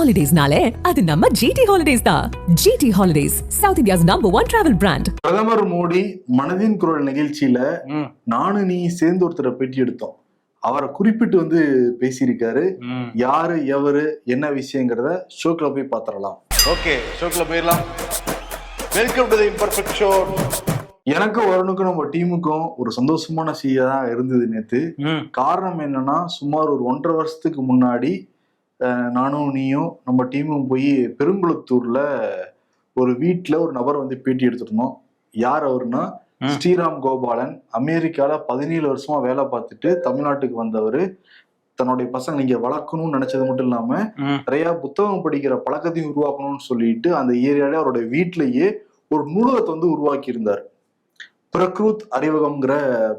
ஹாலிடேஸ்னாலே அது நம்ம ஜிடி ஹாலிடேஸ் தான். GT holidays south India's number one travel brand பிரதமர் மோடி மனதின் குரல் நிகழ்ச்சியில நானும் நீ சேர்ந்து ஒருத்தரை பேட்டி எடுத்தோம். அவரை குறிப்பிட்டு வந்து பேசியிருக்காரு. யாரு எவரு என்ன விஷயங்கிறத ஷோக்கில் போய் பார்த்துடலாம் ஓகே ஷோக்கில் போயிடலாம். Welcome to the imperfect show எனக்கும் வருணுக்கும் நம்ம டீமுக்கும் ஒரு சந்தோஷமான செய்தியா தான் இருந்தது நேத்து. காரணம் என்னன்னா சுமார் ஒரு ஒன்றரை வருஷத்துக்கு முன்னாடி நானும் நீயும் நம்ம டீமும் போய் பெருங்குளத்தூர்ல ஒரு வீட்ல ஒரு நபர் வந்து பேட்டி எடுத்திருந்தோம் யார் அவருன்னா. ஸ்ரீராம் கோபாலன் அமெரிக்கால பதினேழு வருஷமா வேலை பார்த்துட்டு தமிழ்நாட்டுக்கு வந்தவர் தன்னுடைய பசங்க நீங்க வளர்க்கணும்னு நினைச்சது மட்டும் இல்லாம. நிறைய புத்தகம் படிக்கிற பழக்கத்தையும் உருவாக்கணும்னு சொல்லிட்டு அந்த ஏரியால அவருடைய வீட்டிலேயே ஒரு நூலகத்தை வந்து உருவாக்கி இருந்தார் பிரக்ருத் அறிவகம்ங்கிற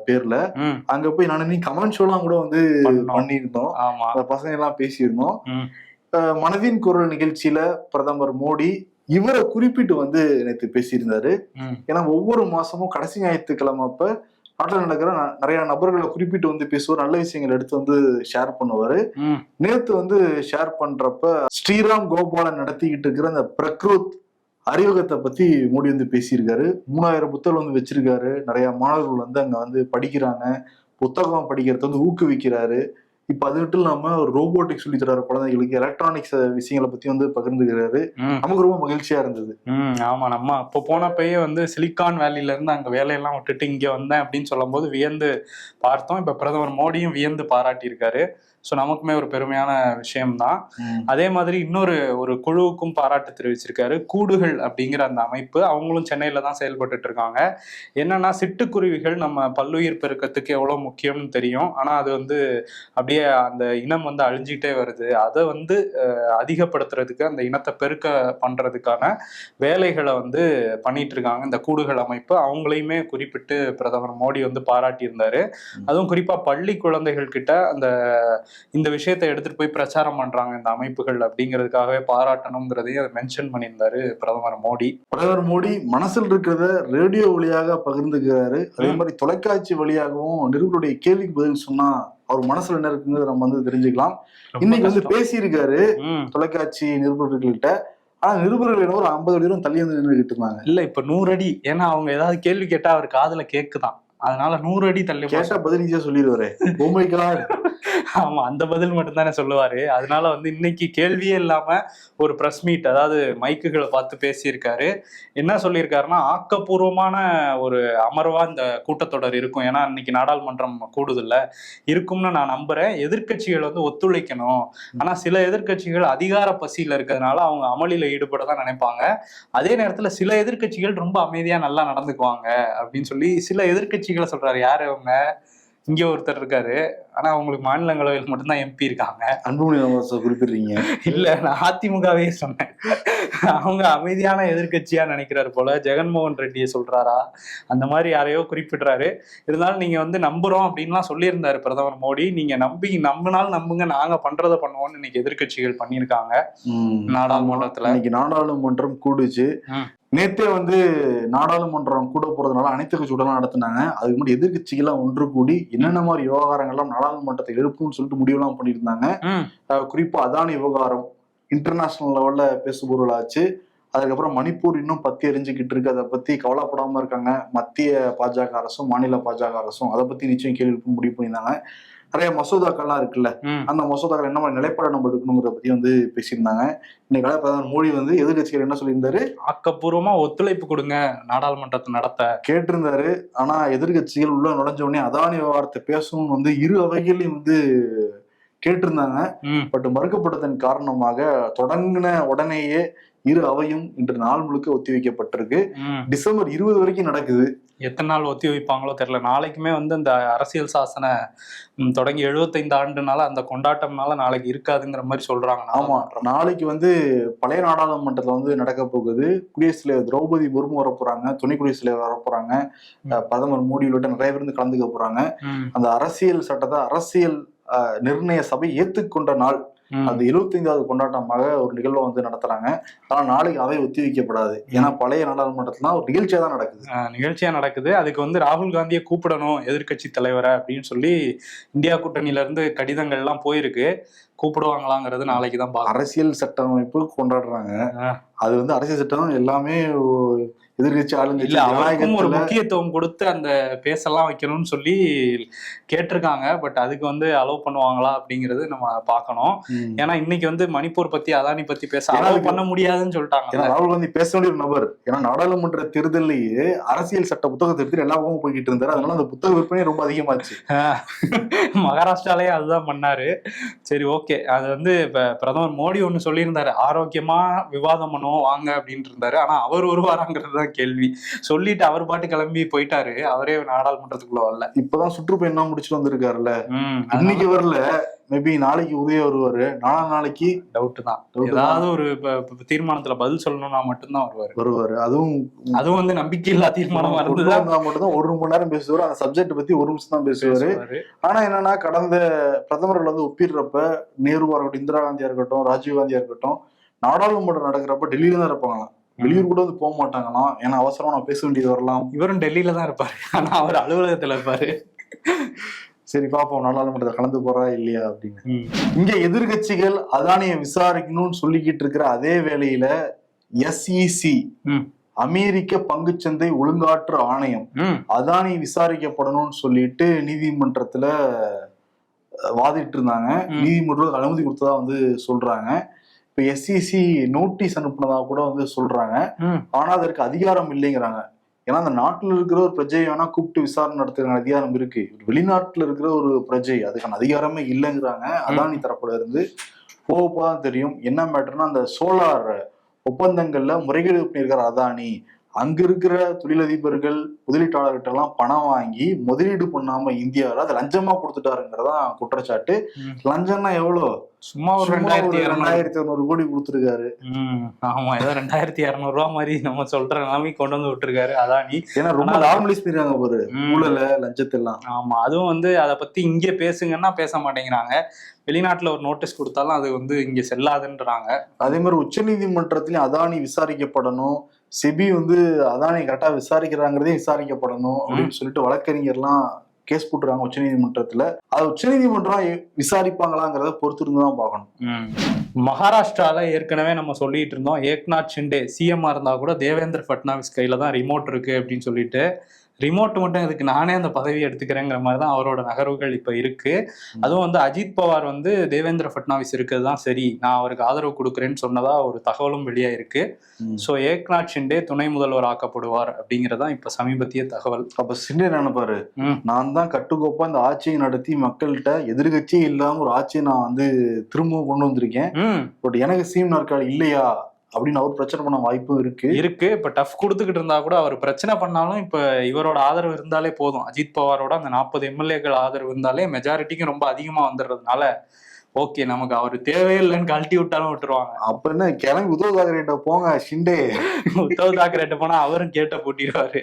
பேர்ல. அங்க போய் நான் நீ கமெண்ட் ஷோலாம் கூட வந்து. பண்ணியிருந்தோம் பசங்க எல்லாம் பேசியிருந்தோம் மனதின் குரல் நிகழ்ச்சியில பிரதமர் மோடி இவரை குறிப்பிட்டு வந்து நேற்று பேசியிருந்தாரு. ஏன்னா ஒவ்வொரு மாசமும் கடைசி ஞாயிற்றுக்கிழமை அப்ப நாட்டில் நடக்கிற நிறைய நபர்களை குறிப்பிட்டு வந்து பேசுவார் நல்ல விஷயங்கள் எடுத்து வந்து ஷேர் பண்ணுவாரு. நேத்து வந்து ஷேர் பண்றப்ப ஸ்ரீராம் கோபாலன் நடத்திக்கிட்டு இருக்கிற அந்த பிரக்ருத் அறிவகத்தை பத்தி மோடி வந்து பேசியிருக்காரு. மூணாயிரம் புத்தகம் வந்து வச்சிருக்காரு. நிறைய மாணவர்கள் வந்து அங்க வந்து படிக்கிறாங்க. புத்தகம் படிக்கிறத வந்து ஊக்குவிக்கிறாரு. இப்ப அது மட்டும் இல்லாம ஒரு ரோபோட்டிக் சொல்லி தராரு குழந்தைகளுக்கு. எலக்ட்ரானிக்ஸ் விஷயங்களை பத்தி வந்து பகிர்ந்துக்கிறாரு. நமக்கு ரொம்ப மகிழ்ச்சியா இருந்தது. ஆமா. நம்ம அப்போ போனப்பயே வந்து சிலிக்கான் வேலில இருந்து அங்க வேலையெல்லாம் விட்டுட்டு இங்க வந்தேன் அப்படின்னு சொல்லும்போது வியந்து பார்த்தோம். இப்ப பிரதமர் மோடியும் வியந்து பாராட்டியிருக்காரு. ஸோ நமக்குமே ஒரு பெருமையான விஷயம்தான். அதே மாதிரி இன்னொரு ஒரு குழுவுக்கும் பாராட்டு தெரிவிச்சிருக்காரு. கூடுகள் அப்படிங்கிற அந்த அமைப்பு அவங்களும் சென்னையில தான் செயல்பட்டுட்டு இருக்காங்க. என்னன்னா சிட்டுக்குருவிகள் நம்ம பல்லுயிர் பெருக்கத்துக்கு எவ்வளவு முக்கியம்னு தெரியும். ஆனா அது வந்து அப்படியே அந்த இனம் வந்து அழிஞ்சிட்டே வருது. அதை வந்து அதிகப்படுத்துறதுக்கு அந்த இனத்தை பெருக்க பண்றதுக்கான வேலைகளை வந்து பண்ணிட்டு இருக்காங்க. இந்த கூடுகள் அமைப்பு அவங்களையுமே குறிப்பிட்டு பிரதமர் மோடி வந்து பாராட்டியிருந்தாரு. அதுவும் குறிப்பா பள்ளி குழந்தைகள் கிட்ட அந்த இந்த விஷயத்தை எடுத்துட்டு போய் பிரச்சாரம் பண்றாங்க இந்த அமைப்புகள் அப்படிங்கிறதுக்காகவே பாராட்டணுங்கிறதையும் அதை மென்ஷன் பண்ணியிருந்தாரு பிரதமர் மோடி. பிரதமர் மோடி மனசில் இருக்கிறத ரேடியோ வழியாக பகிர்ந்துக்கிறாரு. அதே மாதிரி தொலைக்காட்சி வழியாகவும் நிருபருடைய கேள்விக்கு பதில் சொன்னா அவர் மனசுல என்ன இருக்குங்கிறத நம்ம வந்து தெரிஞ்சுக்கலாம். இன்னைக்கு வந்து. பேசியிருக்காரு. தொலைக்காட்சி நிருபர்கள்ட்ட ஆனா நிருபர்கள் ஒரு ஐம்பது அடி தூரம் தள்ளி வந்து நின்றுகிட்டு இருந்தாங்க. இல்ல இப்ப நூறு அடி. ஏன்னா அவங்க ஏதாவது கேள்வி கேட்டா அவர் காதுல கேக்குதான். அதனால நூறு அடி தள்ளி கேட்டா பதில் ஈஸியா சொல்லிடுவாரு. பொம்மைக்கலாம் ஆமா அந்த பதில் மட்டும் தானே சொல்லுவாரு. அதனால வந்து இன்னைக்கு கேள்வியே இல்லாம ஒரு பிரஸ் மீட் அதாவது மைக்குகளை பார்த்து பேசியிருக்காரு. என்ன சொல்லியிருக்காருன்னா ஆக்கப்பூர்வமான ஒரு அமர்வா இந்த கூட்டத்தொடர் இருக்கும். ஏன்னா இன்னைக்கு நாடாளுமன்றம் கூடுதல்ல. இருக்கும்னு நான் நம்புறேன். எதிர்க்கட்சிகள் வந்து ஒத்துழைக்கணும். ஆனா சில எதிர்க்கட்சிகள் அதிகார பசியில இருக்கிறதுனால அவங்க அமளியில ஈடுபட தான் நினைப்பாங்க. அதே நேரத்துல சில எதிர்க்கட்சிகள் ரொம்ப அமைதியா நல்லா நடந்துக்குவாங்க அப்படின்னு சொல்லி சில எதிர்க்கட்சிகளை சொல்றாரு. யாரு அவங்க? இங்க ஒருத்தர் இருக்காரு. ஆனா அவங்களுக்கு மாநிலங்களவையில் மட்டும்தான் எம்பி இருக்காங்க. அன்புமணி குறிப்பிடுறீங்க. இல்ல நான் அதிமுகவே சொன்னேன். அவங்க அமைதியான எதிர்க்கட்சியா நினைக்கிறாரு போல. ஜெகன்மோகன் ரெட்டியை சொல்றாரா? அந்த மாதிரி யாரையோ குறிப்பிடுறாரு. இருந்தாலும் நீங்க வந்து நம்புறோம் அப்படின்லாம் சொல்லியிருந்தாரு பிரதமர் மோடி. நீங்க நம்பி நம்பினாலும் நம்புங்க. நாங்க பண்றதை பண்ணுவோம்னு இன்னைக்கு எதிர்க்கட்சிகள் பண்ணியிருக்காங்க. நாடாளுமன்றத்துல. இன்னைக்கு நாடாளுமன்றம் கூடுச்சு. நேத்தே வந்து நாடாளுமன்றம் கூட போறதுனால அனைத்து கட்சி கூட்டம்லாம் நடத்தினாங்க. அதுக்கு முன்னாடி எதிர்கட்சிகள்லாம் ஒன்று கூடி என்னென்ன மாதிரி விவகாரங்கள்லாம் நாடாளுமன்றத்தை எழுப்பும்னு சொல்லிட்டு முடிவெல்லாம் பண்ணியிருந்தாங்க. குறிப்பா அதானி விவகாரம் இன்டர்நேஷனல் லெவல்ல பேசுபொருளாச்சு. அதுக்கப்புறம் மணிப்பூர் இன்னும் பத்தி எரிஞ்சுக்கிட்டு இருக்கு. அதை பத்தி கவலைப்படாம இருக்காங்க. மத்திய பாஜக அரசும் மாநில பாஜக அரசும். அதை பத்தி நிச்சயம் கேள்வி முடிவு பண்ணியிருந்தாங்க. நிறைய மசோதாக்கள்லாம் இருக்குல்ல. அந்த மசோதாக்கள் என்ன மாதிரி நிலைப்பாடு நம்ம எடுக்கணுங்கிறத பத்தி வந்து பேசியிருந்தாங்க. இன்னைக்கு பிரதமர் மோடி வந்து எதிர்கட்சிகள் என்ன சொல்லியிருந்தாரு? ஆக்கப்பூர்வமா ஒத்துழைப்பு கொடுங்க நாடாளுமன்றத்தை நடத்த. கேட்டிருந்தாரு. ஆனா எதிர்கட்சிகள் உள்ள நுழைஞ்ச உடனே அதானி விவகாரத்தை பேசணும்னு வந்து இரு அவைகளையும் வந்து கேட்டிருந்தாங்க. பட் மறுக்கப்பட்டதன் காரணமாக தொடங்கின உடனேயே இரு அவையும் இன்று நாள் முழுக்க ஒத்திவைக்கப்பட்டிருக்கு. ம். டிசம்பர் இருபது வரைக்கும் நடக்குது. எத்தனை நாள் ஒத்தி வைப்பாங்களோ தெரியல. நாளைக்குமே வந்து இந்த அரசியல் சாசன தொடங்கி எழுபத்தைந்து ஆண்டுனால அந்த கொண்டாட்டம்னால நாளைக்கு இருக்காதுங்கிற மாதிரி சொல்றாங்க. ஆமா. நாளைக்கு வந்து பழைய நாடாளுமன்றத்துல வந்து நடக்க போகுது. குடியரசுத் தலைவர் திரௌபதி முர்மு வர போறாங்க துணை குடியரசுத் தலைவர் வர போறாங்க பிரதமர் மோடி உள்ளிட்ட நிறைய பேர் வந்து கலந்துக்க போறாங்க. அந்த அரசியல் சட்டத்தை அரசியல் நிர்ணய சபை ஏத்துக்கொண்ட நாள். அது எழுபத்தைந்தாவது கொண்டாட்டமாக ஒரு நிகழ்வை வந்து நடத்துறாங்க. ஆனா நாளைக்கு அவை ஒத்தி வைக்கப்படாது. ஏன்னா பழைய நாடாளுமன்றத்துல ஒரு நிகழ்ச்சியா தான் நடக்குது. ஆஹ் நிகழ்ச்சியா நடக்குது. அதுக்கு வந்து ராகுல் காந்தியை கூப்பிடணும் எதிர்க்கட்சி தலைவரை அப்படின்னு சொல்லி இந்தியா கூட்டணியில இருந்து கடிதங்கள் எல்லாம் போயிருக்கு. கூப்பிடுவாங்களாங்கிறது நாளைக்கு தான் அரசியல் சட்டமைப்பு கொண்டாடுறாங்க. அது வந்து அரசியல் சட்டம் எல்லாமே எதிர்க்கட்சி ஆளுங்கட்சி இல்ல அவருக்கும் ஒரு முக்கியத்துவம் கொடுத்து அந்த பேசெல்லாம் வைக்கணும்னு சொல்லி கேட்டிருக்காங்க. பட் அதுக்கு வந்து அலோவ் பண்ணுவாங்களா அப்படிங்கிறது நம்ம பார்க்கணும். ஏன்னா இன்னைக்கு வந்து மணிப்பூர் பத்தி அதானி பத்தி பேச அலோவ் பண்ண முடியாதுன்னு சொல்லிட்டாங்க ராகுல் காந்தி பேச வேண்டிய ஒரு நபர். ஏன்னா நாடாளுமன்ற தேர்தலையே அரசியல் சட்ட புத்தகத்தை எடுத்து எல்லா பக்கமும் போய்கிட்டு இருந்தாரு. அதனால அந்த புத்தக விற்பனை ரொம்ப அதிகமாச்சு. மகாராஷ்டிராலயே அதுதான் பண்ணாரு. சரி ஓகே. அது வந்து இப்ப பிரதமர் மோடி ஒண்ணு சொல்லியிருந்தாரு. ஆரோக்கியமா விவாதம் பண்ணுவோம் வாங்க அப்படின்ட்டு இருந்தாரு. ஆனா அவர் வருவாராங்கிறது தான் கேள்வி. சொல்லிட்டு அவர் பாட்டு கிளம்பி போயிட்டாரு. அவரே நாடாளுமன்றத்துக்குள்ள வரல. இப்பதான் சுற்றுப்பயணம் முடிச்சுட்டு வந்திருக்காருல்ல. இன்னைக்கு வரல. மேபி நாளைக்கு உதய வருவாரு. நாளா நாளைக்கு டவுட் தான். ஏதாவது ஒரு தீர்மானத்துல பதில் சொல்லணும்னா மட்டும்தான் வருவாரு. வருவாரு. அதுவும் அதுவும் வந்து நம்பிக்கை இல்லா தீர்மானமா வந்தா மட்டும்தான். ஒரு மணி நேரம் பேசுவாரு. அந்த சப்ஜெக்ட் பத்தி ஒரு நிமிஷம் தான் பேசுவாரு. பேசுவாரு. ஆனா என்னன்னா கடந்த பிரதமர்கள் வந்து ஒப்பிடுறப்ப நேருவா இருக்கட்டும் இந்திரா காந்தியா இருக்கட்டும் ராஜீவ் காந்தியா இருக்கட்டும் நாடாளுமன்றம் நடக்கிறப்ப டெல்லியில தான் இருப்பாங்களாம். வெளியூர் கூட வந்து போக மாட்டாங்களாம் ஏன்னா அவசரமா நான் பேச வேண்டியது வரலாம். இவரும் டெல்லியில தான் இருப்பாரு. ஆனா அவர் அலுவலகத்துல இருப்பாரு. சரி பாப்போம். நாடாளுமன்றத்தை கலந்து போறா இல்லையா அப்படின்னு. இங்க எதிர்கட்சிகள் அதானியை விசாரிக்கணும்னு சொல்லிக்கிட்டு இருக்கிற அதே வேளையில எஸ்இசி ம். அமெரிக்க பங்குச்சந்தை ஒழுங்காற்று ஆணையம் அதானி விசாரிக்கப்படணும்னு சொல்லிட்டு நீதிமன்றத்துல வாதிட்டு இருந்தாங்க. நீதிமன்றம் அனுமதி கொடுத்ததா வந்து சொல்றாங்க. இப்ப எஸ்சிசி நோட்டீஸ் அனுப்புனதா கூட வந்து சொல்றாங்க. ஆனா அதற்கு அதிகாரம் இல்லைங்கிறாங்க. ஏன்னா அந்த நாட்டுல இருக்கிற ஒரு பிரஜையை வேணா கூப்பிட்டு விசாரணை நடத்துறதுக்கான அதிகாரம் இருக்கு. வெளிநாட்டுல இருக்கிற ஒரு பிரஜை அதுக்கான அதிகாரமே இல்லைங்கிறாங்க. அதானி தரப்புல இருந்து. போக போதான் தெரியும். என்ன மேட்டர்னா அந்த சோலார் ஒப்பந்தங்கள்ல முறைகேடு பண்ணியிருக்கிற அதானி. அங்க இருக்கிற தொழிலதிபர்கள் முதலீட்டாளர்கிட்ட எல்லாம் பணம் வாங்கி முதலீடு பண்ணாம இந்தியாவில் அதை லஞ்சமா கொடுத்துட்டாருங்கிறதா குற்றச்சாட்டு. லஞ்சம்னா எவ்வளவு சும்மா ஒரு ரெண்டாயிரத்தி ஒரு ரெண்டாயிரத்தி இருநூறு. கோடி கொடுத்துருக்காரு. ஆமா ஏதோ ரெண்டாயிரத்தி இரநூறு ரூபா மாதிரி நம்ம சொல்ற நிலைமை கொண்டு வந்து விட்டுருக்காரு. அதானி ஏன்னா ரொம்ப நார்மலைஸ் பண்ணிருக்காங்க ம். ஊழல லஞ்சத்தெல்லாம். ஆமா அதுவும் வந்து அதை பத்தி இங்க பேசுங்கன்னா பேச மாட்டேங்கிறாங்க. வெளிநாட்டுல ஒரு நோட்டீஸ் கொடுத்தாலும் அது வந்து இங்க செல்லாதுன்றாங்க. அதே மாதிரி உச்ச நீதிமன்றத்திலயும் அதானி விசாரிக்கப்படணும். செபி வந்து அதானி கரெக்டா விசாரிக்கிறாங்கிறதே விசாரிக்கப்படணும் அப்படின்னு சொல்லிட்டு வழக்கறிஞர்லாம் கேஸ் போட்டுருக்காங்க உச்ச நீதிமன்றத்துல அது உச்ச நீதிமன்றம் விசாரிப்பாங்களாங்கிறத பொறுத்து இருந்து தான் பார்க்கணும். மகாராஷ்டிரால ஏற்கனவே நம்ம சொல்லிட்டு இருந்தோம். ஏக்நாத் ஷிண்டே சிஎம்ஆ இருந்தா கூட தேவேந்திர ஃபட்னாவிஸ் கையில தான் ரிமோட் இருக்கு அப்படின்னு சொல்லிட்டு ரிமோட் மட்டும் இதுக்கு நானே அந்த பதவி எடுத்துக்கிறேங்கிற மாதிரி தான் அவரோட நகர்வுகள் இப்ப இருக்கு. அதுவும் வந்து அஜித் பவார் வந்து தேவேந்திர ஃபட்னாவிஸ் இருக்கிறது தான் சரி. நான் அவருக்கு ஆதரவு கொடுக்குறேன்னு சொன்னதா ஒரு தகவலும் வெளியாயிருக்கு. ஸோ ஏக்நாத் ஷிண்டே துணை முதல்வர் ஆக்கப்படுவார் அப்படிங்கறதான் இப்ப சமீபத்திய தகவல். அப்ப சிண்டே நினைப்பாரு. நான் தான் கட்டுக்கோப்பா இந்த ஆட்சியை நடத்தி மக்கள்கிட்ட எதிர்கட்சியே இல்லாம ஒரு ஆட்சியை நான் வந்து திரும்பவும் கொண்டு வந்திருக்கேன். பட் எனக்கு சீம் நாற்காலி இல்லையா? அப்படின்னு அவர் பிரச்சனை பண்ண வாய்ப்பும் இருக்கு. இருக்கு. இப்ப டஃப் கொடுத்துக்கிட்டு இருந்தா கூட அவர் பிரச்சனை பண்ணாலும் இப்ப இவரோட ஆதரவு இருந்தாலே போதும். அஜித் பவாரோட அந்த நாற்பது எம்எல்ஏக்கள் ஆதரவு இருந்தாலே மெஜாரிட்டிக்கும் ரொம்ப அதிகமா வந்துடுறதுனால ஓகே நமக்கு அவர் தேவையில்லைன்னு கழட்டி விட்டாலும் விட்டுருவாங்க. அப்ப என்ன கிளம்பி உத்தவ் தாக்கரேட்ட போங்க ஷிண்டே. உத்தவ் தாக்கரேட்ட போனா அவரும் கேட்ட பூட்டிடுவாரு.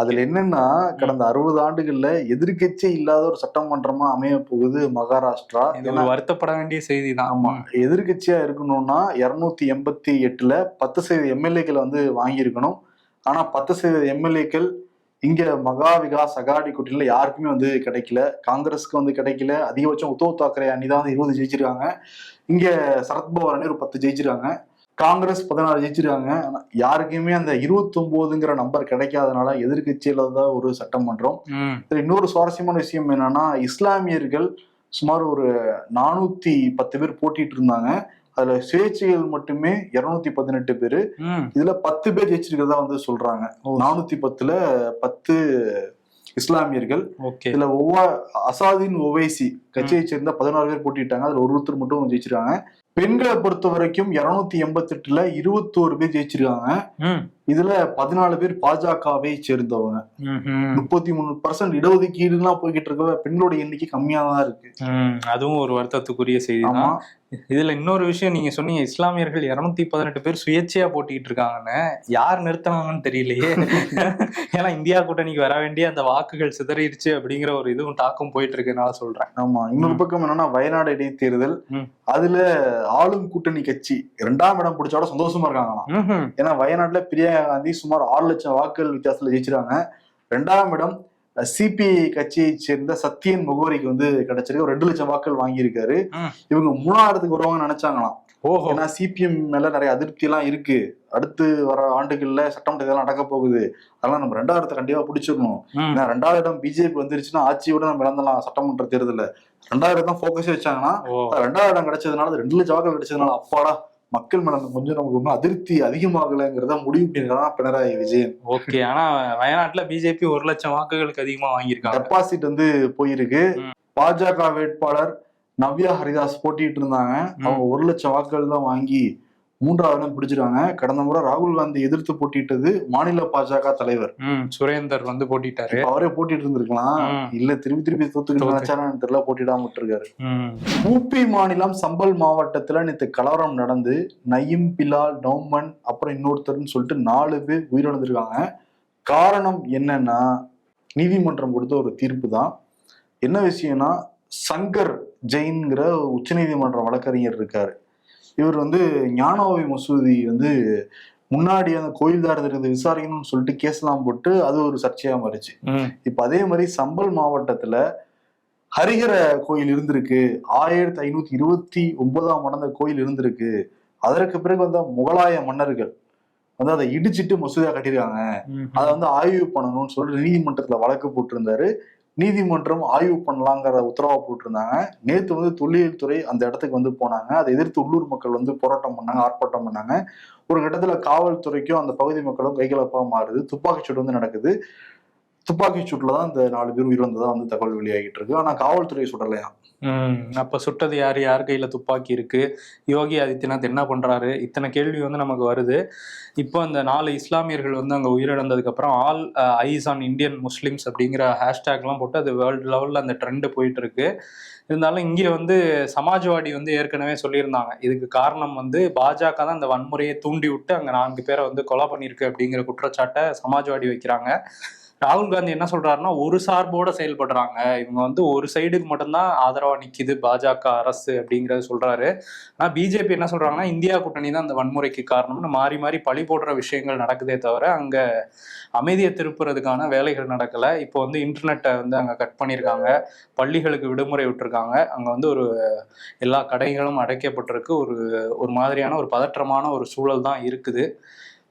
அதுல என்னன்னா கடந்த அறுபது ஆண்டுகள்ல எதிர்க்கட்சி இல்லாத ஒரு சட்டமன்றமா அமைய போகுது மகாராஷ்டிரா. இது வருத்தப்பட வேண்டிய செய்தி தான். ஆமா எதிர்க்கட்சியா இருக்கணும்னா இருநூத்தி எண்பத்தி எட்டுல பத்து சதவீத எம்எல்ஏக்களை வந்து வாங்கியிருக்கணும். ஆனா பத்து சதவீத எம்எல்ஏக்கள் இங்க மகா விகாஸ் அகாடி கூட்டணியில யாருக்குமே வந்து கிடைக்கல. காங்கிரஸ்க்கு வந்து கிடைக்கல. அதிகபட்சம் உத்தவ் தாக்கரே அணி தான் வந்து இருபது ஜெயிச்சிருக்காங்க. இங்க சரத்பவார் அணி ஒரு பத்து ஜெயிச்சிருக்காங்க. காங்கிரஸ் பதினாறு ஜெயிச்சிருக்காங்க. யாருக்குமே அந்த இருபத்தொன்பதுங்கிற நம்பர் கிடைக்காதனால எதிர்க்கட்சியில தான் ஒரு சட்டமன்றம் இன்னொரு சுவாரஸ்யமான விஷயம் என்னன்னா இஸ்லாமியர்கள் சுமார் ஒரு நானூத்தி பத்து பேர் போட்டிட்டு இருந்தாங்க. அதுல சுயேட்சைகள் மட்டுமே இருநூத்தி பதினெட்டு பேரு. இதுல பத்து பேர் ஜெயிச்சிருக்கிறதா வந்து சொல்றாங்க. நானூத்தி பத்துல பத்து இஸ்லாமியர்கள். இதுல ஒவ்வொரு அசாதீன் ஒவைசி கட்சியை சேர்ந்த பதினாறு பேர் போட்டிட்டாங்க. அதுல ஒருத்தர் மட்டும் ஜெயிச்சிருக்காங்க. பெண்களை பொறுத்த வரைக்கும் இருநூத்தி எண்பத்தி எட்டுல இருபத்தோரு பேர் ஜெயிச்சிருக்காங்க. இதுல பதினாலு பேர் பாஜகவை சேர்ந்தவங்க. முப்பத்தி மூணு பர்சன்ட் இடஒதுக்கீடுலாம் போய்கிட்டு இருக்க பெண்களோட எண்ணிக்கை கம்மியா தான் இருக்கு அதுவும் ஒரு வருத்தத்துக்குரிய செய்தி தான் இதுல இன்னொரு விஷயம் நீங்க சொன்னீங்க இஸ்லாமியர்கள் இருநூத்தி பதினெட்டு பேர் சுயேட்சையா போட்டிட்டு இருக்காங்கன்னு. யார் நிறுத்தினாங்கன்னு தெரியலையே. ஏன்னா இந்தியா கூட்டணிக்கு வர வேண்டிய அந்த வாக்குகள் சிதறிடுச்சு அப்படிங்கிற ஒரு இதுவும் டாக்கும் போயிட்டு இருக்குனால சொல்றேன். ஆமா. இன்னொரு பக்கம் என்னன்னா வயநாடு இடைத்தேர்தல். அதுல ஆளும் கூட்டணி கட்சி இரண்டாம் இடம் பிடிச்சோட சந்தோஷமா இருக்காங்களாம். ஏன்னா வயநாட்டுல பிரியா காந்தி சுமார் ஆறு லட்சம் வாக்குகள் வித்தியாசத்துல ஜெயிச்சிருக்காங்க. ரெண்டாம் இடம் சிபிஐ கட்சியை சேர்ந்த சத்யன் முகோரிக்கு வந்து கிடைச்சிருக்கு. ரெண்டு லட்சம் வாக்குகள் வாங்கியிருக்காரு. இவங்க மூணாயிரத்துக்கு வருவாங்கன்னு நினைச்சாங்களாம். ஓஹோ. ஏன்னா சிபிஎம் மேல நிறைய அதிருப்தி எல்லாம் இருக்கு. அடுத்து வர ஆண்டுகள்ல சட்டமன்ற இதெல்லாம் நடக்க போகுது. அதெல்லாம் நம்ம ரெண்டாயிரத்தை கண்டிப்பா பிடிச்சிடணும். ஏன்னா ரெண்டாவது இடம் பிஜேபி வந்துருச்சுன்னா ஆட்சியோட நம்ம இழந்தலாம் சட்டமன்ற தேர்தல்ல. ரெண்டாயிரம் தான் ஃபோக்கஸே வச்சாங்கன்னா ரெண்டாவது இடம் கிடைச்சதுனால ரெண்டு லட்சம் வாக்குகள் கிடைச்சதுனால அப்பாடா. மக்கள் மேல கொஞ்சம் நமக்கு ஒன்றும் அதிருப்தி அதிகமாகலைங்கிறத முடிவு பண்ணிருக்காங்க பினராயி விஜயன்? ஓகே ஆனா வயநாட்டுல பிஜேபி ஒரு லட்சம் வாக்குகளுக்கு அதிகமா வாங்கியிருக்காங்க. டெபாசிட் வந்து போயிருக்கு. பாஜக வேட்பாளர் நவ்யா ஹரிதாஸ் போட்டிட்டு இருந்தாங்க அவங்க ஒரு லட்சம் வாக்குகள் தான் வாங்கி மூன்றாவது இடம் பிடிச்சிருக்காங்க. கடந்த முறை ராகுல் காந்தி எதிர்த்து போட்டியிட்டது மாநில பாஜக தலைவர். சுரேந்தர் வந்து போட்டிட்டாரு. அவரே போட்டிட்டு இருந்திருக்கலாம். இல்ல திருப்பி திருப்பி தோத்துக்கிட்டு தோத்து. நினைச்சாரான்னு தெரியல போட்டிடாம விட்டுருக்காரு. ஊபி மாநிலம் சம்பல் மாவட்டத்துல நேற்று கலவரம் நடந்து நயீம் பிலால் நௌமன் அப்புறம் இன்னொருத்தர்னு சொல்லிட்டு நாலு பேர் உயிரிழந்திருக்காங்க. காரணம் என்னன்னா நீதிமன்றம் கொடுத்த ஒரு தீர்ப்பு தான் என்ன விஷயம்னா சங்கர் ஜெயின்ங்கிற உச்சநீதிமன்ற வழக்கறிஞர் இருக்காரு. இவர் வந்து ஞானோவி மசூதி வந்து முன்னாடி அந்த கோயில்தாரர் இருந்து விசாரிக்கணும்னு சொல்லிட்டு கேஸ்லாம் போட்டு அது ஒரு சர்ச்சையா மாறிச்சு. இப்ப அதே மாதிரி சம்பல் மாவட்டத்துல ஹரிஹர கோயில் இருந்திருக்கு. ஆயிரத்தி ஐநூத்தி இருபத்தி ஒன்பதாம் ஆண்டு கோயில் இருந்திருக்கு. அதற்கு பிறகு வந்த முகலாய மன்னர்கள் வந்து அதை இடிச்சிட்டு மசூதியா கட்டியிருக்காங்க. ம். அதை வந்து ஆய்வு பண்ணணும்னு சொல்லிட்டு நீதிமன்றத்துல வழக்கு போட்டிருந்தாரு. நீதிமன்றம் ஆய்வு பண்ணலாங்கிற உத்தரவா போட்டிருந்தாங்க. நேற்று வந்து தொல்லியல் துறை அந்த இடத்துக்கு வந்து போனாங்க. அதை எதிர்த்து உள்ளூர் மக்கள் வந்து போராட்டம் பண்ணாங்க ஆர்ப்பாட்டம் பண்ணாங்க. ஒரு கட்டத்தில் காவல்துறைக்கும் அந்த பகுதி மக்களும் கைகலப்பாக மாறுது. துப்பாக்கிச்சூடு வந்து நடக்குது. துப்பாக்கிச் சூட்டுல தான் இந்த நாலு பேர் உயிரிழந்ததா வந்து தகவல் வெளியாகிட்டு இருக்கு. ஆனா காவல்துறை சுடலையா? அப்போ அப்ப சுட்டது யாரு? யார் கையில துப்பாக்கி இருக்கு? யோகி ஆதித்யநாத் என்ன பண்றாரு? இத்தனை கேள்வி வந்து நமக்கு வருது. இப்போ அந்த நாலு இஸ்லாமியர்கள் வந்து அங்க உயிரிழந்ததுக்கு அப்புறம் all eyes on Indian Muslims அப்படிங்கிற ஹேஷ்டேக்லாம் போட்டு அது வேர்ல்டு லெவல்ல அந்த ட்ரெண்ட் போயிட்டு இருக்கு. இருந்தாலும் இங்கே வந்து சமாஜ்வாடி வந்து ஏற்கனவே சொல்லியிருந்தாங்க. இதுக்கு காரணம் வந்து பாஜக தான் இந்த வன்முறையை தூண்டி விட்டு அங்கே நான்கு பேரை வந்து கொலை பண்ணியிருக்கு அப்படிங்கிற குற்றச்சாட்டை சமாஜ்வாடி வைக்கிறாங்க. ராகுல் காந்தி என்ன சொல்றாருன்னா ஒரு சார்போட செயல்படுறாங்க. இவங்க வந்து ஒரு சைடுக்கு மட்டும்தான் ஆதரவா நிக்குது பாஜக அரசு அப்படிங்கறத சொல்றாரு. ஆனா பிஜேபி என்ன சொல்றாங்கன்னா இந்தியா கூட்டணி தான் அந்த வன்முறைக்கு காரணம்னு மாறி மாறி பழி போடுற விஷயங்கள் நடக்குதே தவிர அங்க அமைதியை திருப்புறதுக்கான வேலைகள் நடக்கல. இப்போ வந்து இன்டர்நெட்டை வந்து அங்க கட் பண்ணியிருக்காங்க. பள்ளிகளுக்கு விடுமுறை விட்டுருக்காங்க. அங்க வந்து ஒரு எல்லா கடைகளும் அடைக்கப்பட்டிருக்கு. ஒரு ஒரு மாதிரியான ஒரு பதற்றமான ஒரு சூழல் தான் இருக்குது.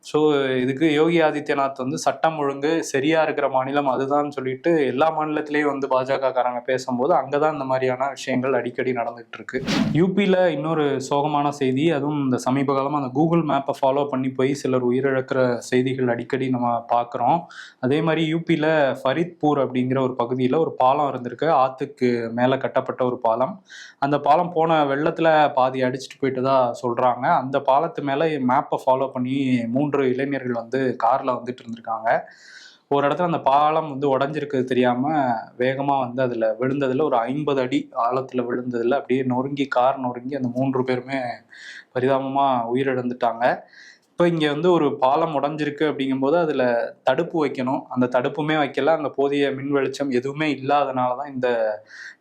ஸோ இதுக்கு யோகி ஆதித்யநாத் வந்து சட்டம் ஒழுங்கு சரியா இருக்கிற மாநிலம் அதுதான் சொல்லிட்டு எல்லா மாநிலத்திலையும் வந்து பாஜக காரங்க பேசும்போது அங்கதான் இந்த மாதிரியான விஷயங்கள் அடிக்கடி நடந்துகிட்டு இருக்கு யூபியில் இன்னொரு சோகமான செய்தி அதுவும் இந்த சமீப காலமாக அந்த கூகுள் மேப்பை ஃபாலோ பண்ணி போய் சிலர் உயிரிழக்கிற செய்திகள் அடிக்கடி நம்ம பார்க்குறோம் அதே மாதிரி யூபியில் ஃபரித்பூர் அப்படிங்கிற ஒரு பகுதியில் ஒரு பாலம் இருந்திருக்கு. ஆற்றுக்கு மேலே கட்டப்பட்ட ஒரு பாலம். அந்த பாலம் போன வெள்ளத்தில் பாதி அடிச்சுட்டு தான் சொல்கிறாங்க அந்த பாலத்து மேலே மேப்பை ஃபாலோ பண்ணி மூன்று இளைஞர்கள் வந்து காரில் வந்துட்டு இருந்திருக்காங்க. ஒரு இடத்துல அந்த பாலம் வந்து உடஞ்சிருக்கிறது தெரியாம வேகமா வந்து அதுல விழுந்ததுல ஒரு ஐம்பது அடி ஆழத்துல விழுந்ததுல அப்படியே நொறுங்கி கார் நொறுங்கி அந்த மூன்று பேருமே பரிதாபமா உயிரிழந்துட்டாங்க. இப்போ இங்கே வந்து ஒரு பாலம் உடஞ்சிருக்கு அப்படிங்கும்போது அதில் தடுப்பு வைக்கணும். அந்த தடுப்புமே வைக்கல. அங்கே போதிய மின் வெளிச்சம் எதுவுமே இல்லாதனால தான் இந்த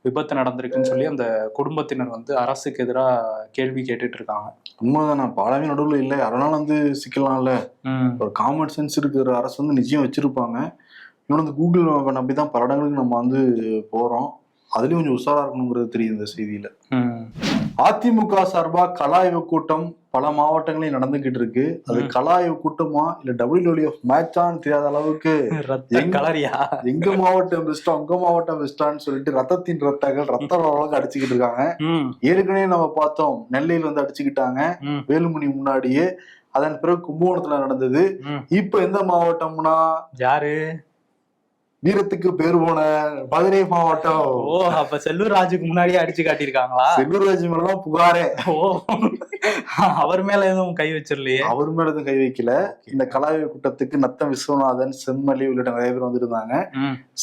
விபத்து நடந்திருக்குன்னு சொல்லி அந்த குடும்பத்தினர் வந்து அரசுக்கு எதிராக கேள்வி கேட்டுட்டு இருக்காங்க. உண்மைதானே பாலமே நடுவுல இல்லை. அதனால வந்து சிக்கலாம்ல. ஒரு காமன் சென்ஸ் இருக்கிற அரசு வந்து நிச்சயம் வச்சிருப்பாங்க. இன்னொன்று இந்த கூகுள் நம்பி தான் பல இடங்களுக்கு நம்ம வந்து போறோம். அதுலயும் கொஞ்சம் உஷாரா இருக்கணுங்கிறது தெரியுது இந்த செய்தியில. அதிமுக சார்பா கலாய்வு கூட்டம் பல மாவட்டங்களையும் நடந்துகிட்டு இருக்கு. அது. கலாய்வு கூட்டமா இல்ல டபிள்யூடபிள்யூஎஃப் மேட்சான்னு தெரியாத அளவுக்கு கலரியா? எங்க மாவட்டம் பெஸ்டா உங்க மாவட்டம் பெஸ்டான்னு சொல்லிட்டு ரத்தத்தின் ரத்தங்கள் ரத்த அளவுக்கு அடிச்சுக்கிட்டு இருக்காங்க. ஏற்கனவே நம்ம பார்த்தோம் நெல்லையில வந்து அடிச்சுக்கிட்டாங்க. வேலுமணி முன்னாடியே. அதன் பிறகு கும்பகோணத்துல நடந்தது. இப்ப எந்த மாவட்டம்னா? யாரு? வீரத்துக்கு பேர் போன மதுரை மாவட்டம். ஓ அப்ப செல்லூர் ராஜுக்கு முன்னாடியே அடிச்சு காட்டியிருக்காங்களா? செல்லூர்ராஜ் மேலதான் புகாரே. ஓ அவர் மேல எதுவும் கை வச்சிடலையே? அவர் மேல எதுவும் கை வைக்கல. இந்த கலாய்வு கூட்டத்துக்கு நத்தம் விஸ்வநாதன் செம்மலி உள்ளிட்ட நிறைய பேர் வந்திருந்தாங்க.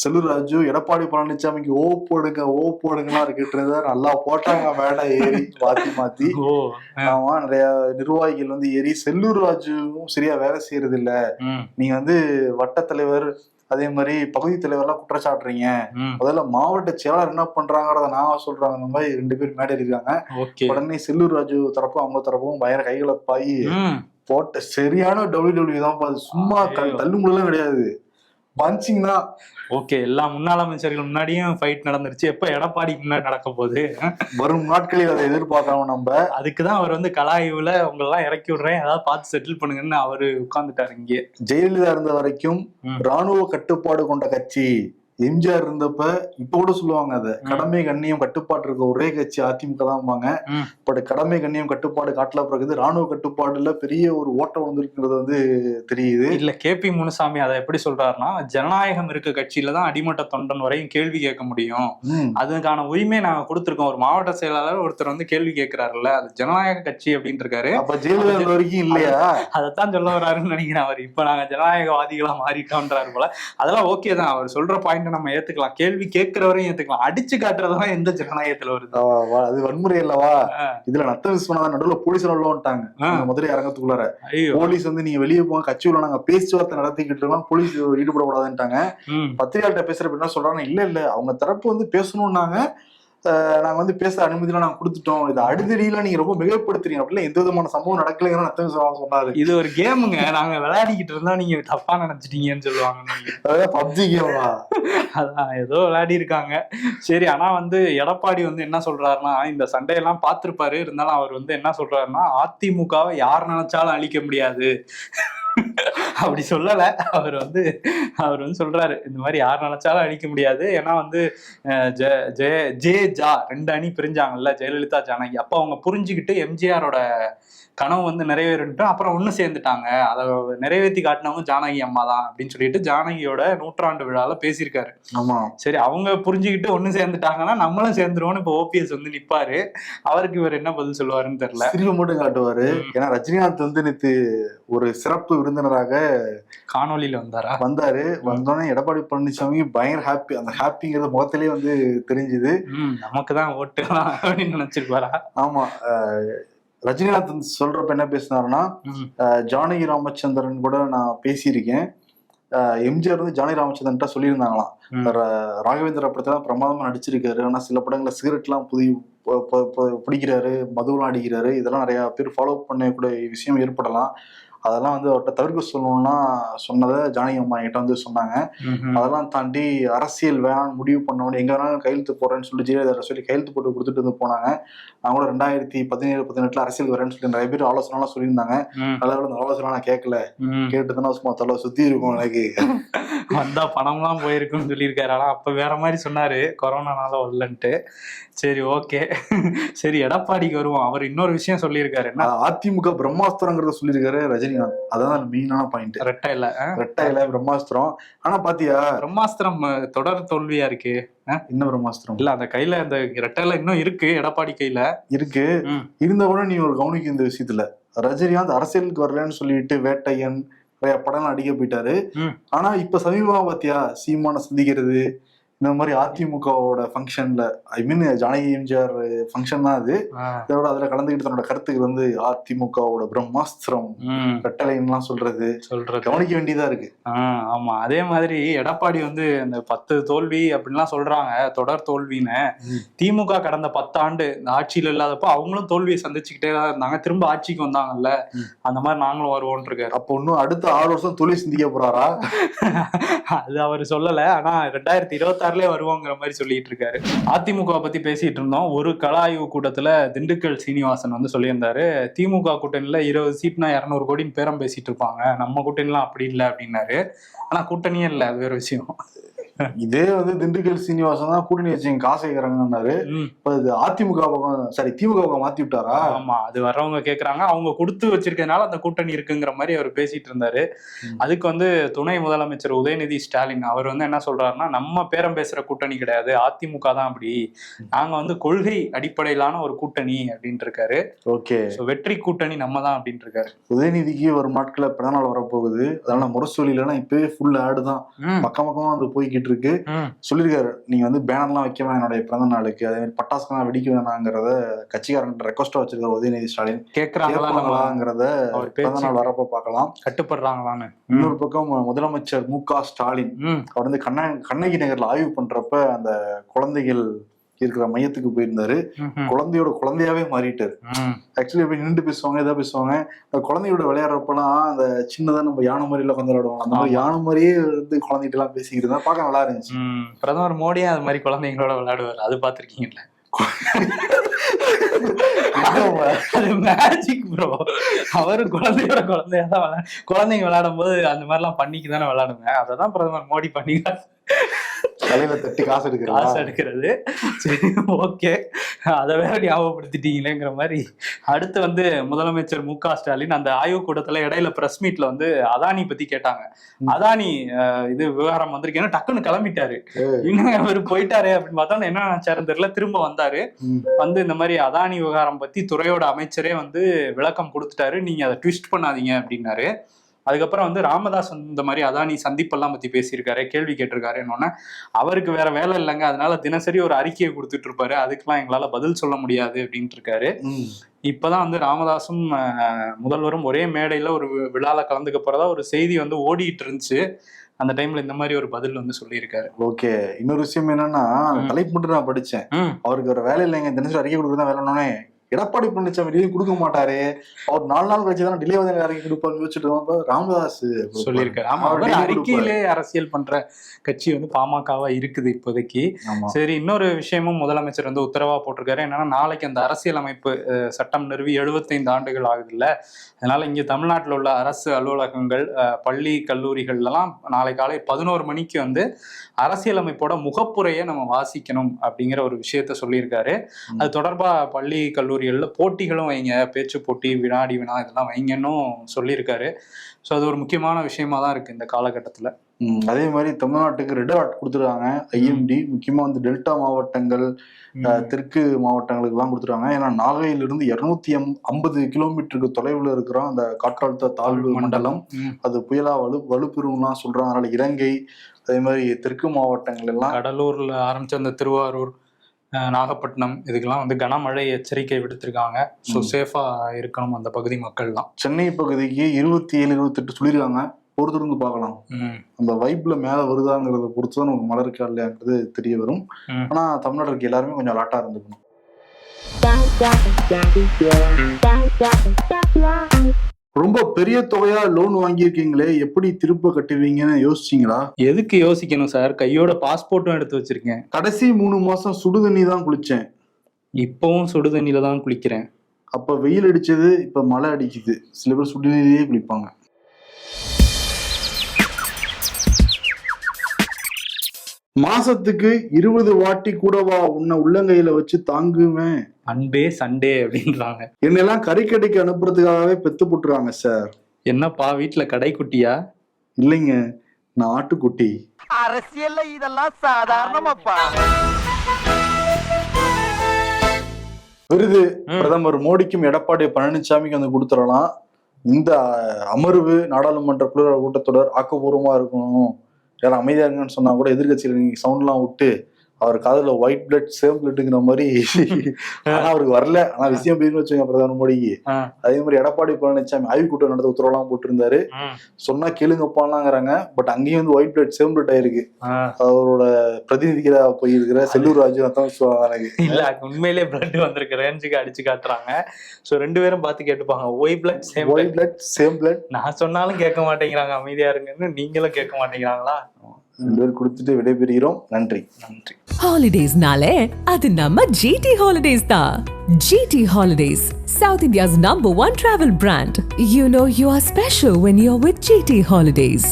செல்லூர் ராஜு எடப்பாடி பழனிசாமிக்கு ஓ போடுங்க ஓ போடுங்கலாம் இருக்கிட்டு இருந்தா நல்லா போட்டாங்க மேடை ஏறி மாத்தி மாத்தி. ஆமா நிறைய நிர்வாகிகள் வந்து ஏறி செல்லூர் ராஜுவும் சரியா வேலை செய்யறது இல்ல நீங்க வந்து வட்ட தலைவர் அதே மாதிரி பகுதி தலைவர்லாம் குற்றச்சாட்டுறீங்க. முதல்ல மாவட்ட செயலாளர் என்ன பண்றாங்கிறத நான் சொல்றாங்க இந்த மாதிரி ரெண்டு பேர் மேடை இருக்காங்க உடனே செல்லூர் ராஜு தரப்பும் அவங்க தரப்பும் பயங்கர கைகலப்பாயி ம். போட்ட சரியான டபிள்யூ டபிள்யூ தான் பாது சும்மா ஐயோ. தள்ளுமுலாம் கிடையாது பஞ்சிங் தான் ஓகே எல்லா முன்னாள் அமைச்சர்கள் முன்னாடியும் ஃபைட் நடந்துருச்சு. எப்ப எடப்பாடிக்கு முன்னாடி நடக்க போகுது? வரும் நாட்களில் அதை எதிர்பார்க்கணும் நம்ம. அதுக்குதான் அவர் வந்து கலாய்வுல உங்களை எல்லாம் இறக்கி விடுறேன். ஏதாவது பார்த்து செட்டில் பண்ணுங்கன்னு அவரு உட்கார்ந்துட்டாரு இங்கே. ஜெயலலிதா இருந்த வரைக்கும். ராணுவ கட்டுப்பாடு கொண்ட கட்சி. எம்ஜிஆர் இருந்தப்ப இப்ப கூட சொல்லுவாங்க அத. கடமை கண்ணியம் கட்டுப்பாடு இருக்க ஒரே கட்சி அதிமுக தான்பாங்க ம். பட் கடமை கண்ணியம் கட்டுப்பாடு காட்டல பிறகு ராணுவ கட்டுப்பாடுல பெரிய ஒரு ஓட்டம் வந்திருக்கிறது வந்து தெரியுது. இல்ல கே பி முனுசாமி அதை எப்படி சொல்றாருன்னா ஜனநாயகம் இருக்க கட்சியில தான் அடிமட்ட தொண்டன் வரையும் கேள்வி கேட்க முடியும். அதுக்கான உரிமை நாங்க கொடுத்திருக்கோம். ஒரு மாவட்ட செயலாளர் ஒருத்தர் வந்து கேள்வி கேட்கிறாருல்ல அது ஜனநாயக கட்சி அப்படின்னு இருக்காரு. அப்ப ஜெயலலிதா வரைக்கும் இல்லையா? அதைத்தான் சொல்ல வராருன்னு நினைக்கிறேன் அவர். இப்ப நாங்க ஜனநாயகவாதிகளா மாறிட்டோன்றாரு போல. அதெல்லாம் ஓகே தான். அவர் சொல்ற பாயிண்ட் நம்ம ஏத்துக்கலாம்? கேள்வி கேட்கிறவரையும் ஏத்துக்கலாம். அடிச்சு காட்டுறதெல்லாம் எந்த ஜனநாயகத்துல வருது. அது வன்முறை அல்லவா ஆ. இதுல நத்த விஸ்வநாதன் நடுவுல போலீஸ். அந்த மதுரை அரங்கத்துக்குள்ளார. போலீஸ் வந்து நீங்க வெளியே போங்க கட்சி உள்ள நாங்க பேச்சுவார்த்தை நடத்திக்கிட்டு இருக்கோம். போலீஸ் ஈடுபடக்கூடாதுன்ட்டாங்க. பத்திரிகையாளர்கிட்ட பேசுறப்ப என்ன சொல்றாங்க இல்ல இல்ல. அவங்க தரப்பு வந்து பேசணும்னாங்க. அஹ், நாங்க வந்து பேச அனுமதிலாம் நாங்க கொடுத்துட்டோம். இதை அடிதடியில நீங்க ரொம்ப மிகப்படுத்துறீங்க. அப்படிலாம் எந்த விதமான சம்பவம் நடக்கலைன்னு நத்த விஸ்வநாதன் சொன்னாரு. இது ஒரு கேமுங்க. நாங்க விளையாடிக்கிட்டு இருந்தா நீங்க தப்பா நினைச்சிட்டீங்கன்னு சொல்லுவாங்க. அதாவது பப்ஜி கேமா? அதான் ஏதோ விளையாடி இருக்காங்க. சரி ஆனா வந்து எடப்பாடி வந்து என்ன சொல்றாருன்னா இந்த சண்டையெல்லாம் பார்த்திருப்பாரு. இருந்தாலும் அவர் வந்து என்ன சொல்றாருன்னா அதிமுகவை யார் நினைச்சாலும் அழிக்க முடியாது. அப்படி சொல்லல. அவர் வந்து அவர் வந்து சொல்றாரு இந்த மாதிரி யார் நினைச்சாலும் அழிக்க முடியாது. ஏன்னா வந்து அஹ், ஜெ- ஜெய ஜே ஜா ரெண்டு அணி பிரிஞ்சாங்கல்ல ஜெயலலிதா ஜானகி. அப்ப அவங்க புரிஞ்சுக்கிட்டு எம்ஜிஆரோட கனவு வந்து நிறைவேறிட்டு அப்புறம் ஒண்ணு சேர்ந்துட்டாங்க. அதை நிறைவேற்றி காட்டினவங்க ஜானகி அம்மா தான் அப்படின்னு சொல்லிட்டு ஜானகியோட நூற்றாண்டு விழால பேசியிருக்காரு. ஆமா. சரி அவங்க புரிஞ்சுக்கிட்டு ஒண்ணு சேர்ந்துட்டாங்கன்னா நம்மளும் சேர்ந்துருவோம்னு இப்போ ஓபிஎஸ் வந்து நிப்பாரு. அவருக்கு இவர் என்ன பதில் சொல்லுவாருன்னு தெரியல. சிரிப்பு மட்டும் காட்டுவாரு. ஏன்னா ரஜினிகாந்த் வந்து நேத்து ஒரு சிறப்பு விருந்தினராக காணொலியில வந்தாரா? வந்தாரு. வந்தோடனே எடப்பாடி பழனிசாமி பயங்கர ஹாப்பி அந்த ஹாப்பிங்கிறது முகத்திலேயே வந்து தெரிஞ்சுது. நமக்கு தான் ஓட்டுலாம் அப்படின்னு நினைச்சிருப்பாரா? ஆமா. ரஜினிகாந்த் சொல்றப்ப என்ன பேசினாருன்னா ஜானகி ராமச்சந்திரன் கூட நான் பேசியிருக்கேன். எம்ஜிஆர் வந்து ஜானகி ராமச்சந்திரன்ட்ட சொல்லியிருந்தாங்களாம். ராகவேந்திர படத்துல பிரமாதமா நடிச்சிருக்காரு. ஆனா சில படங்கள்ல சிகரெட்லாம் புதி ப- ப- ப- பிடிக்கிறாரு மதுவெல்லாம் அடிக்கிறாரு. இதெல்லாம் நிறைய பேர் ஃபாலோ பண்ணக்கூடிய விஷயம் ஏற்படலாம். அதெல்லாம் வந்து அவர்கிட்ட தவிர்க்க சொல்லணும்னா சொன்னதை ஜானகி அம்மா என்கிட்ட வந்து சொன்னாங்க. அதெல்லாம் தாண்டி அரசியல் வேணாம்னு முடிவு பண்ணவொடனே எங்க வேணாலும் கையெழுத்து போடுறேன்னு சொல்லி ஜெயலலிதா சொல்லி கையெழுத்து போட்டு கொடுத்துட்டு வந்து போனாங்க. நான் கூட ரெண்டாயிரத்தி பதினேழு பதினெட்டுல அரசியல் வரேன்னு சொல்லி நிறைய பேர் ஆலோசனைலாம் சொல்லியிருந்தாங்க. ம், அதனால அந்த ஆலோசனை நான் கேட்கல. ம். கேட்டுதானே சும்மா தலை சுத்தி இருக்கும் எனக்கு. வந்தா பணம்லாம் போயிருக்குன்னு சொல்லியிருக்காரு. ஆனா அப்ப வேற மாதிரி சொன்னாரு. கொரோனானால வரலன்ட்டு. சரி ஓகே. சரி எடப்பாடிக்கு வருவோம். அவர் இன்னொரு விஷயம் சொல்லியிருக்காரு. என்ன? அதிமுக பிரம்மாஸ்திரங்கிறத சொல்லியிருக்காரு ரஜினிகாந்த். அதான் மெயினான பாயிண்ட் ரெட்டை இல்ல ரெட்டையில பிரம்மாஸ்திரம். ஆனா பாத்தியா? பிரம்மாஸ்திரம் தொடர் தோல்வியா இருக்கு? என்ன பிரம்மாஸ்திரம்? இல்ல அந்த கையில அந்த ரெட்டையில இன்னும் இருக்கு எடப்பாடி கையில. இருக்கு. இருந்த கூட நீ ஒரு கவனிக்க இந்த விஷயத்துல. ரஜினிகாந்த் அரசியலுக்கு வரலன்னு சொல்லிட்டு வேட்டையன் நிறைய படம் அடிக்க போயிட்டாரு. ஆனா இப்ப சமீபமா பாத்தியா சீமான சந்திக்கிறது இந்த மாதிரி அதிமுகவோட ஃபங்க்ஷன்ல I mean Janaki MGR function தான் அது. இதோட அதுல கலந்துக்கிட்டு தன்னோட கருத்துக்கள் வந்து அதிமுகவோட பிரம்மாஸ்திரம் ம், ரெட்டலைன்லாம் சொல்றது. சொல்றது. கவனிக்க வேண்டியதா இருக்கு. ஆமா. அதே மாதிரி எடப்பாடி வந்து அந்த பத்து தோல்வி அப்படின்லாம் சொல்றாங்க தொடர் தோல்வின்னு. திமுக கடந்த பத்தாண்டு இந்த ஆட்சியில இல்லாதப்போ அவங்களும் தோல்வியை சந்திச்சுக்கிட்டே தான் இருந்தாங்க. திரும்ப ஆட்சிக்கு வந்தாங்கல்ல. அந்த மாதிரி நாங்களும் வருவோம்னு இருக்காரு. அப்போ இன்னும் அடுத்த ஆறு வருஷம் தொழில் சிந்திக்க போறாரா? அது அவர் சொல்லல. ஆனா ரெண்டாயிரத்தி இருபத்தாறுலயே வருவோங்கிற மாதிரி சொல்லிட்டு இருக்காரு. அதிமுக பத்தி பேசிட்டு இருந்தோம். ஒரு கலாய்வு கூட்டத்துல திண்டுக்கல் சீனிவாசன் வந்து சொல்லியிருந்தாரு திமுக கூட்டணியில இருபது சீட்னா இரநூறு கோடின்னு பேரம் பேசிட்டு இருப்பாங்க. நம்ம கூட்டணிலாம் அப்படி இல்லை அப்படின்னாரு. ஆனா கூட்டணியே இல்லை. அது வேற விஷயம். இதே வந்து திண்டுக்கல் சீனிவாசன் தான் கூட்டணி வச்சு காசு கேட்கறாங்கன்னாரு. இப்ப இது அதிமுக பக்கம் சாரி திமுக பக்கம் மாத்தி விட்டாரா? ஆமா அது வர்றவங்க கேக்குறாங்க. அவங்க கொடுத்து வச்சிருக்கனால அந்த கூட்டணி இருக்குங்கிற மாதிரி அவர் பேசிட்டு இருந்தாரு. அதுக்கு வந்து துணை முதலமைச்சர் உதயநிதி ஸ்டாலின் அவர் வந்து என்ன சொல்றாருன்னா நம்ம பேரம் பேசுற கூட்டணி கிடையாது அதிமுக தான் அப்படி. நாங்க வந்து கொள்கை அடிப்படையிலான ஒரு கூட்டணி அப்படின்ட்டு இருக்காரு. ஓகே. வெற்றி கூட்டணி நம்ம தான் அப்படின்ட்டு இருக்காரு. உதயநிதிக்கு வரும் நாட்கள பிறந்தநாள் வரப்போகுது. அதனால முரசொலி இல்லைன்னா இப்பவே ஃபுல் ஆடு தான். பக்கம் பக்கமா வந்து போய்கிட்டு இருக்கு. சொல்லியிருக்காரு. நீங்க வந்து பேனர்லாம் வைக்க வேணாம் என்னுடைய பிறந்த நாளுக்கு? அதே மாதிரி பட்டாசுலாம் வெடிக்க வேணாங்கிறத கட்சிக்காரன் ரெக்வஸ்டா வச்சிருக்காரு உதயநிதி ஸ்டாலின். அவர் பிறந்த நாள் வரப்ப பார்க்கலாம். கட்டுப்படுறாங்களான்னு. இன்னொரு பக்கம் முதலமைச்சர் மு க ஸ்டாலின். அவர் வந்து கண்ண கண்ணகி நகர்ல ஆய்வு பண்றப்ப அந்த குழந்தைகள் இருக்கிற மையத்துக்கு போயிருந்தாரு. குழந்தையோட குழந்தையாவே மாறிட்டாரு. ஆக்சுவலி இப்ப நின்று பேசுவாங்க ஏதாவது பேசுவாங்க. அந்த குழந்தையோட விளையாடுறப்பெல்லாம் அந்த சின்னதா நம்ம யானை மாதிரில உட்காந்து விளையாடுவோம் அந்த மாதிரி. யானை மாதிரியே வந்து குழந்தைகிட்ட எல்லாம் பேசிக்கிட்டு இருந்தா பார்க்க நல்லா இருந்துச்சு. பிரதமர் மோடியும் அது மாதிரி குழந்தைங்களோட விளையாடுவார். அது பாத்திருக்கீங்கல்ல அது மேஜிக் ப்ரோ அவரு குழந்தையோட குழந்தையா தான் குழந்தைங்க விளையாடும் போது அந்த மாதிரி எல்லாம் பண்ணிக்கு தானே விளையாடுங்க அததான் பிரதமர் மோடி பண்ணி தலையில தட்டி காசு காசு எடுக்கிறா எடுக்கிறது. சரி ஓகே. அதை வேற ஞாபகப்படுத்திட்டீங்களேங்கிற மாதிரி. அடுத்து வந்து முதலமைச்சர் மு க ஸ்டாலின் அந்த ஆய்வுக் கூட்டத்துல இடையில பிரஸ் மீட்ல வந்து அதானி பத்தி கேட்டாங்க. அதானி இது விவகாரம் வந்திருக்கேன்னு டக்குன்னு கிளம்பிட்டாரு. இன்னும் அவர் போயிட்டாரு அப்படின்னு பார்த்தா என்ன நினைச்சாருன்னு தெரியல. திரும்ப வந்தாரு. வந்து இந்த மாதிரி அதானி விவகாரம் பத்தி துறையோட அமைச்சரே வந்து விளக்கம் கொடுத்துட்டாரு. நீங்க அதை ட்விஸ்ட் பண்ணாதீங்க அப்படின்னாரு. அதுக்கப்புறம் வந்து ராமதாஸ் இந்த மாதிரி அதானி சந்திப்பெல்லாம் பத்தி பேசியிருக்காரு கேள்வி கேட்டிருக்காரு என்னன்னா அவருக்கு வேற வேலை இல்லைங்க. அதனால தினசரி ஒரு அறிக்கையை கொடுத்துட்டு இருப்பாரு. அதுக்கெல்லாம் எங்களால பதில் சொல்ல முடியாது அப்படின்ட்டு இருக்காரு. இப்பதான் வந்து ராமதாசும் முதல்வரும் ஒரே மேடையில ஒரு விழால கலந்துக்க போறதா ஒரு செய்தி வந்து ஓடிட்டு இருந்துச்சு. அந்த டைம்ல இந்த மாதிரி ஒரு பதில் வந்து சொல்லியிருக்காரு. ஓகே. இன்னொரு விஷயம் என்னன்னா. தலைப்பு மட்டும் நான் படிச்சேன். அவருக்கு ஒரு வேலை இல்லைங்க. தினசரி அறிக்கை கொடுக்குறதா வேலைன்னே எடப்பாடி பழனிசாமி டெய்லி கொடுக்க மாட்டாரு. அவர் நாலு நாள் கழிச்சு தான் டிலே வந்து அறிக்கை கொடுப்பாருன்னு யோசிச்சுட்டு ராமதாஸ் கொடுப்பாரு. சொல்லியிருக்காரு. ஆமா அவர் அறிக்கையிலே அரசியல் பண்ற கட்சி வந்து பாமகவா இருக்குது இப்போதைக்கு. சரி இன்னொரு விஷயமும் முதலமைச்சர் வந்து உத்தரவா போட்டிருக்காரு. என்னன்னா நாளைக்கு அந்த அரசியலமைப்பு சட்டம் நிறுவி 75 ஆண்டுகள் ஆகுதுல்ல. அதனால இங்க தமிழ்நாட்டில் உள்ள அரசு அலுவலகங்கள் பள்ளி கல்லூரிகள்லாம் நாளை காலை பதினோரு மணிக்கு வந்து அரசியலமைப்போட முகப்புரையை நம்ம வாசிக்கணும் அப்படிங்கிற ஒரு விஷயத்த சொல்லியிருக்காரு. அது தொடர்பா பள்ளி கல்லூரிகள்ல போட்டிகளும் வைங்க. பேச்சு போட்டி வினாடி வினா இதெல்லாம் வைங்கன்னும் சொல்லியிருக்காரு. ஸோ அது ஒரு முக்கியமான விஷயமா தான் இருக்கு இந்த காலகட்டத்துல. அதே மாதிரி தமிழ்நாட்டுக்கு ரெட் அலர்ட் கொடுத்துருக்காங்க. ஐஎம்டி முக்கியமா வந்து டெல்டா மாவட்டங்கள் தெற்கு மாவட்டங்களுக்கு எல்லாம் கொடுத்துருக்காங்க. ஏன்னா நாகையிலிருந்து இருநூத்தி ஐம்பது கிலோமீட்டருக்கு தொலைவில் இருக்கிற அந்த காற்றழுத்த தாழ்வு மண்டலம். அது புயலா வலு வலுப்பெறும்லாம் சொல்றாங்க. அதனால இலங்கை அதே மாதிரி தெற்கு மாவட்டங்கள் எல்லாம் கடலூர்ல ஆரம்பிச்ச அந்த திருவாரூர் நாகப்பட்டினம் இதுக்கெல்லாம் வந்து கனமழை எச்சரிக்கை விடுத்திருக்காங்க. ஸோ. சேஃபா இருக்கணும் அந்த பகுதி மக்கள்லாம் சென்னை பகுதிக்கு இருபத்தி ஏழு இருபத்தெட்டு சொல்லியிருக்காங்க. பொறுத்திருந்து பார்க்கலாம். அந்த வைப்ல மேல வருதாங்கிறத பொறுத்து தான் நமக்கு மழை இருக்கா இல்லையாங்கிறது தெரிய வரும். ம். ஆனா தமிழ்நாட்டுக்கு எல்லாருமே கொஞ்சம் அலாட்டா இருந்துக்கணும். ரொம்ப பெரிய தொகையா லோன் வாங்கியிருக்கீங்களே? எப்படி திருப்ப கட்டுவீங்கன்னு யோசிச்சீங்களா? எதுக்கு யோசிக்கணும் சார்? கையோட பாஸ்போர்ட்டும் எடுத்து வச்சிருக்கேன். கடைசி மூணு மாசம் சுடுதண்ணி தான் குளிச்சேன். இப்பவும் சுடு தண்ணியில தான் குளிக்கிறேன். அப்ப வெயில் அடிச்சது இப்ப மழை அடிக்குது. சில பேர் சுடுதண்ணிலேயே குளிப்பாங்க. மாசத்துக்கு இருபது வாட்டி கூடவா உன்னை உள்ளங்கையில வச்சு தாங்குவேன். அன்பே சண்டே அப்படின்றாங்க. என்னெல்லாம் கறிக்கடைக்கு அனுப்புறதுக்காகவே பெத்து போட்டுருவாங்க சார். என்னப்பா வீட்டுல கடைக்குட்டியா இல்லைங்க நான் ஆட்டுக்குட்டி. அரசியல்ல இதெல்லாம் சாதாரணமாப்பா. விருது. பிரதமர் மோடிக்கும் எடப்பாடி பழனிசாமிக்கும் வந்து கொடுத்துடலாம். இந்த அமர்வு நாடாளுமன்ற குளிர் கூட்டத்தொடர் ஆக்கப்பூர்வமா இருக்கணும். யாரும் அமைதியாக இருங்கன்னு சொன்னா கூட எதிர்கட்சியில் நீங்க சவுண்ட்லாம் விட்டு அவர் காதுல ஒயிட் பிளட் சேம் பிளட்டுங்கிற மாதிரி ஆனா அவருக்கு வரல. ஆனா விஷயம் போயின்னு வச்சுங்க பிரதமர் மோடிக்கு. அதே மாதிரி எடப்பாடி பழனிசாமி ஆய்வு கூட்டம் நடத்த உத்தரவுலாம் போட்டிருந்தாரு. ம். சொன்னா கேளுங்கப்பாலாங்கிறாங்க பட் அங்கேயும் வந்து ஒயிட் பிளட் சேம் பிளட் ஆயிருக்கு. அவரோட பிரதிநிதிகளா போயிருக்கிற செல்லூர் ராஜு எனக்கு. இல்ல உண்மையிலேயே பிளட் வந்திருக்க. ரேஞ்சுக்கு அடிச்சு காட்டுறாங்க. சோ ரெண்டு பேரும் பார்த்து கேட்டுப்பாங்க. Why blood same white blood same blood நான் சொன்னாலும் கேட்க மாட்டேங்கிறாங்க. அமைதியா இருங்கன்னு நீங்களும் கேட்க மாட்டேங்கிறாங்களா? ரெண்டு பேர் கொடுத்துட்டு விடைபெறுகிறோம் நன்றி நன்றி Holidays-நாலே அது நம்ம GT Holidays தான். GT Holidays, South India's number one travel brand. You know you are special when you're with GT Holidays.